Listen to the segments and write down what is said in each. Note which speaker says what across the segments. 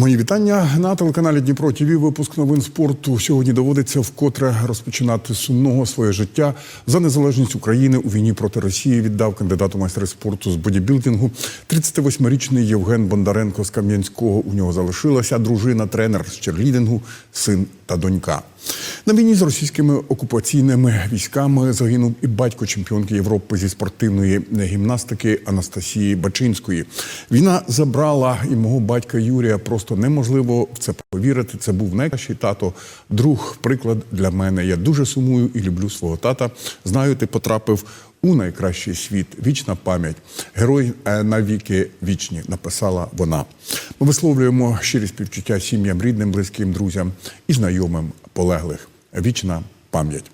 Speaker 1: Мої вітання на телеканалі Дніпро ТІВІ. Випуск новин спорту. Сьогодні доводиться вкотре розпочинати сумного своє життя за незалежність України у війні проти Росії. Віддав кандидату майстри спорту з бодібілдингу 38-річний Євген Бондаренко з Кам'янського. У нього залишилася дружина, тренер з черлідингу, син та донька. На війні з російськими окупаційними військами загинув і батько чемпіонки Європи зі спортивної гімнастики Анастасії Бачинської. Війна забрала і мого батька Юрія. Просто неможливо в це повірити. Це був найкращий тато, друг, приклад для мене. Я дуже сумую і люблю свого тата. Знаю, ти потрапив у найкращий світ. Вічна пам'ять. Герой е, навіки вічні, написала вона. Ми висловлюємо щирі співчуття сім'ям, рідним, близьким, друзям і знайомим полеглих. Вічна пам'ять.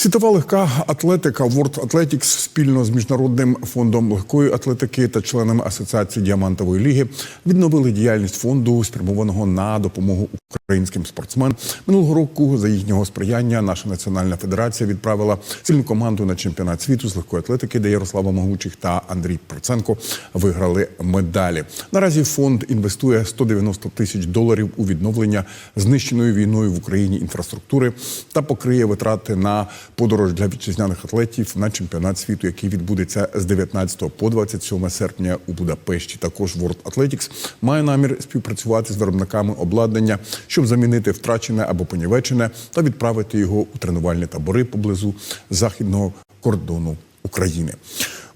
Speaker 1: Світова легка атлетика World Athletics спільно з міжнародним фондом легкої атлетики та членами асоціації діамантової ліги відновили діяльність фонду, спрямованого на допомогу українським спортсменам. Минулого року за їхнього сприяння наша національна федерація відправила сильну команду на чемпіонат світу з легкої атлетики, де Ярослава Могучих та Андрій Проценко виграли медалі. Наразі фонд інвестує 190 тисяч доларів у відновлення знищеної війною в Україні інфраструктури та покриє витрати на подорож для вітчизняних атлетів на чемпіонат світу, який відбудеться з 19 по 27 серпня у Будапешті. Також World Athletics має намір співпрацювати з виробниками обладнання, щоб замінити втрачене або понівечене та відправити його у тренувальні табори поблизу західного кордону України.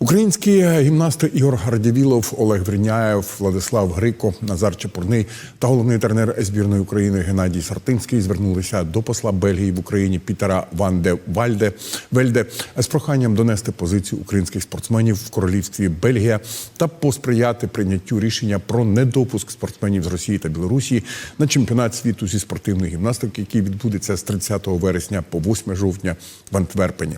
Speaker 1: Українські гімнасти Ігор Радівілов, Олег Вріняєв, Владислав Грико, Назар Чепурний та головний тренер збірної України Геннадій Сартинський звернулися до посла Бельгії в Україні Пітера Ван де Вальде Вельде з проханням донести позицію українських спортсменів в королівстві Бельгія та посприяти прийняттю рішення про недопуск спортсменів з Росії та Білорусі на чемпіонат світу зі спортивної гімнастики, який відбудеться з 30 вересня по 8 жовтня в Антверпені.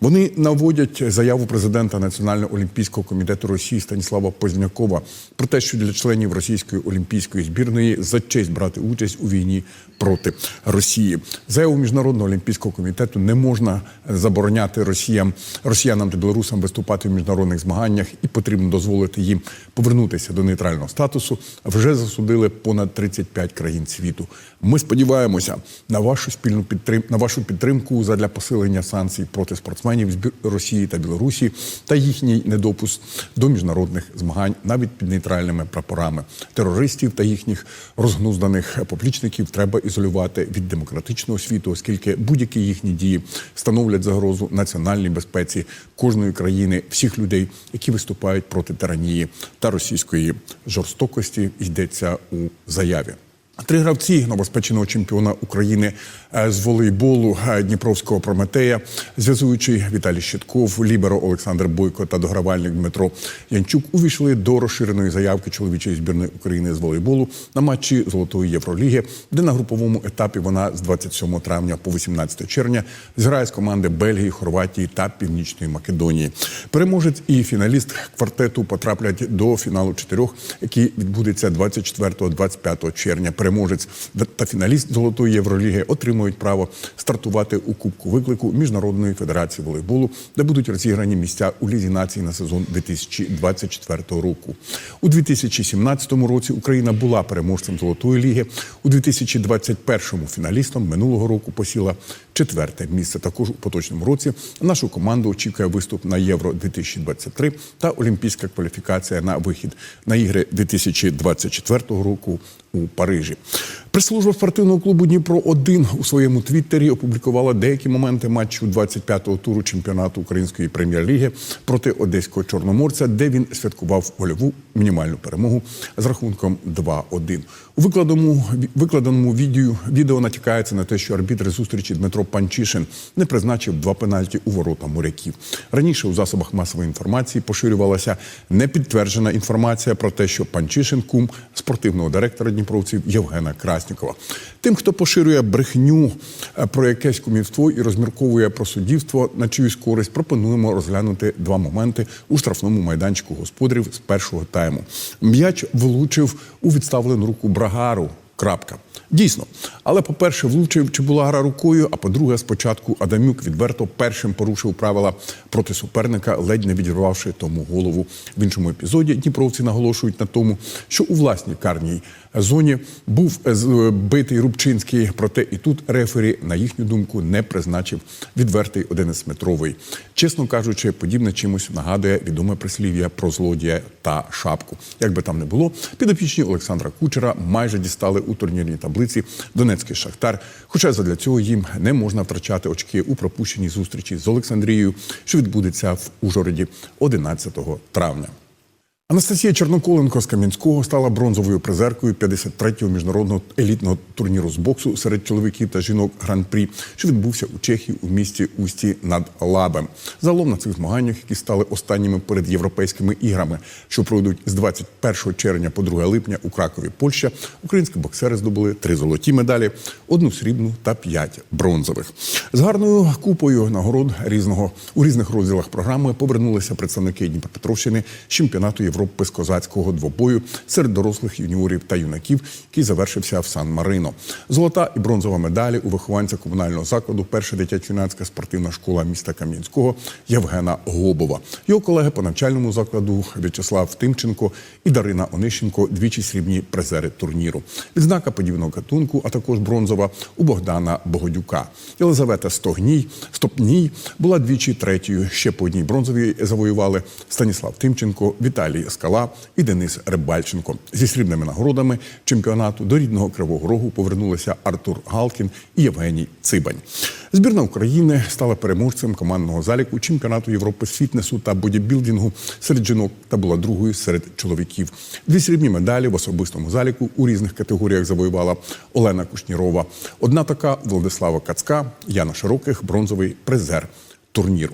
Speaker 1: Вони наводять заяву президента Національного олімпійського комітету Росії Станіслава Познякова про те, що для членів російської олімпійської збірної за честь брати участь у війні проти Росії. Заяву міжнародного олімпійського комітету не можна забороняти росіям, росіянам та білорусам виступати в міжнародних змаганнях, і потрібно дозволити їм повернутися до нейтрального статусу. Вже засудили понад 35 країн світу. Ми сподіваємося на вашу спільну підтрим... на вашу підтримку задля посилення санкцій проти спортсменів з Росії та Білорусі та їхній недопуск до міжнародних змагань навіть під нейтральними прапорами. Терористів та їхніх розгнузданих поплічників треба ізолювати від демократичного світу, оскільки будь-які їхні дії становлять загрозу національній безпеці кожної країни, всіх людей, які виступають проти тиранії та російської жорстокості, йдеться у заяві. Три гравці новоспеченого чемпіона України з волейболу е, Дніпровського Прометея, зв'язуючий Віталій Щитков, Ліберо Олександр Бойко та догравальник Дмитро Янчук увійшли до розширеної заявки чоловічої збірної України з волейболу на матчі Золотої Євроліги, де на груповому етапі вона з 27 травня по 18 червня зграє з команди Бельгії, Хорватії та Північної Македонії. Переможець і фіналіст квартету потраплять до фіналу чотирьох, який відбудеться 24-25 червня. Переможець та фіналіст Золотої Євроліги отримують право стартувати у Кубку виклику Міжнародної федерації волейболу, де будуть розіграні місця у лізі націй на сезон 2024 року. У 2017 році Україна була переможцем Золотої ліги. У 2021 фіналістом минулого року посіла четверте місце. Також у поточному році нашу команду очікує виступ на Євро 2023 та олімпійська кваліфікація на вихід на ігри 2024 року у Парижі. Прес-служба спортивного клубу Дніпро 1 у своєму твіттері опублікувала деякі моменти матчу 25-го туру чемпіонату української прем'єр-ліги проти одеського чорноморця, де він святкував гольову мінімальну перемогу з рахунком 2-1. У викладеному, викладеному відео, відео натякається на те, що арбітр зустрічі Дмитро Панчишин не призначив два пенальті у ворота моряків. Раніше у засобах масової інформації поширювалася непідтверджена інформація про те, що Панчишин кум спортивного директора Дніпровців Євгена Краснікова. Тим, хто поширює брехню е, про якесь кумівство і розмірковує про суддівство на чиюсь користь, пропонуємо розглянути два моменти у штрафному майданчику господарів з першого тайму. М'яч влучив у відставлену руку Брагару. Крапка. Дійсно. Але, по-перше, влучив чи була гра рукою, а по-друге, спочатку Адамюк відверто першим порушив правила проти суперника, ледь не відірвавши тому голову. В іншому епізоді дніпровці наголошують на тому, що у власній карній зоні був е, з- битий Рубчинський, проте і тут рефері, на їхню думку, не призначив відвертий 11-метровий. Чесно кажучи, подібне чимось нагадує відоме прислів'я про злодія та шапку. Як би там не було, підопічні Олександра Кучера майже дістали у турнірній таблиці Донецький Шахтар. Хоча задля цього їм не можна втрачати очки у пропущеній зустрічі з Олександрією, що відбудеться в Ужгороді 11 травня. Анастасія Черноколенко з Кам'янського стала бронзовою призеркою 53-го міжнародного елітного турніру з боксу серед чоловіків та жінок гран-прі, що відбувся у Чехії у місті Усті над Лабем. Загалом на цих змаганнях, які стали останніми перед європейськими іграми, що пройдуть з 21 червня по 2 липня у Кракові, Польща, українські боксери здобули три золоті медалі, одну срібну та п'ять бронзових. З гарною купою нагород різного у різних розділах програми повернулися представники Дніпропетровщини з чемпіонату Європи з козацького двобою серед дорослих юніорів та юнаків, який завершився в Сан-Марино. Золота і бронзова медалі у вихованця комунального закладу перша дитячо-юнацька спортивна школа міста Кам'янського Євгена Гобова. Його колеги по навчальному закладу В'ячеслав Тимченко і Дарина Онищенко двічі срібні призери турніру. Відзнака подібного гатунку, а також бронзова у Богдана Богодюка. Єлизавета Стогній Стопній була двічі третьою. Ще по одній бронзовій завоювали Станіслав Тимченко, Віталій Скала і Денис Рибальченко. Зі срібними нагородами чемпіонату до рідного Кривого Рогу повернулися Артур Галкін і Євгеній Цибань. Збірна України стала переможцем командного заліку чемпіонату Європи з фітнесу та бодібілдингу серед жінок та була другою серед чоловіків. Дві срібні медалі в особистому заліку у різних категоріях завоювала Олена Кушнірова. Одна така Владислава Кацка, Яна Широких, бронзовий призер турніру.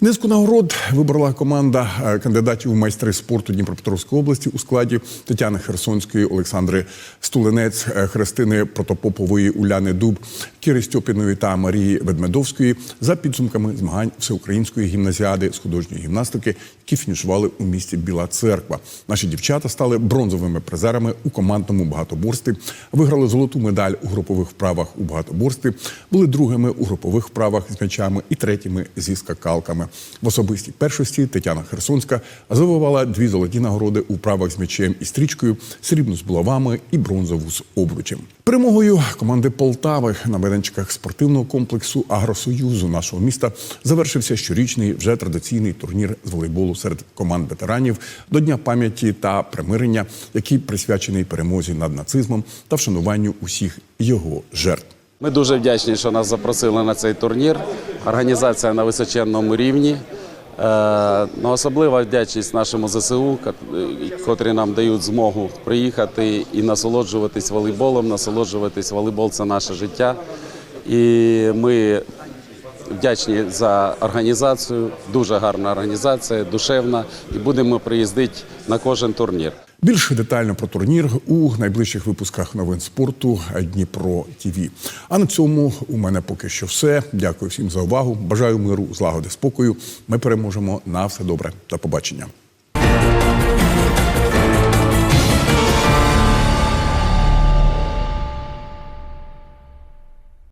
Speaker 1: Низку нагород вибрала команда е, кандидатів у майстри спорту Дніпропетровської області у складі Тетяни Херсонської, Олександри Стулинець, е, Христини Протопопової, Уляни Дуб, Кіри Стьопіної та Марії Ведмедовської за підсумками змагань всеукраїнської гімназіади з художньої гімнастики, які фінішували у місті Біла Церква. Наші дівчата стали бронзовими призерами у командному багатоборстві, виграли золоту медаль у групових вправах у багатоборстві, були другими у групових вправах з м'ячами і третіми зі скакалками. В особистій першості Тетяна Херсонська завоювала дві золоті нагороди у вправах з м'ячем і стрічкою, срібну з булавами і бронзову з обручем. Перемогою команди Полтави на майданчиках спортивного комплексу Агросоюзу нашого міста завершився щорічний вже традиційний турнір з волейболу серед команд ветеранів до Дня пам'яті та примирення, який присвячений перемозі над нацизмом та вшануванню усіх його жертв.
Speaker 2: Ми дуже вдячні, що нас запросили на цей турнір. Організація на височенному рівні. Е, ну, особлива вдячність нашому ЗСУ, котрі нам дають змогу приїхати і насолоджуватись волейболом. Насолоджуватись волейбол це наше життя. І ми вдячні за організацію. Дуже гарна організація, душевна. І будемо приїздити на кожен турнір.
Speaker 1: Більше детально про турнір у найближчих випусках новин спорту Дніпро ТІВІ. А на цьому у мене поки що все. Дякую всім за увагу. Бажаю миру, злагоди, спокою. Ми переможемо на все добре. До побачення.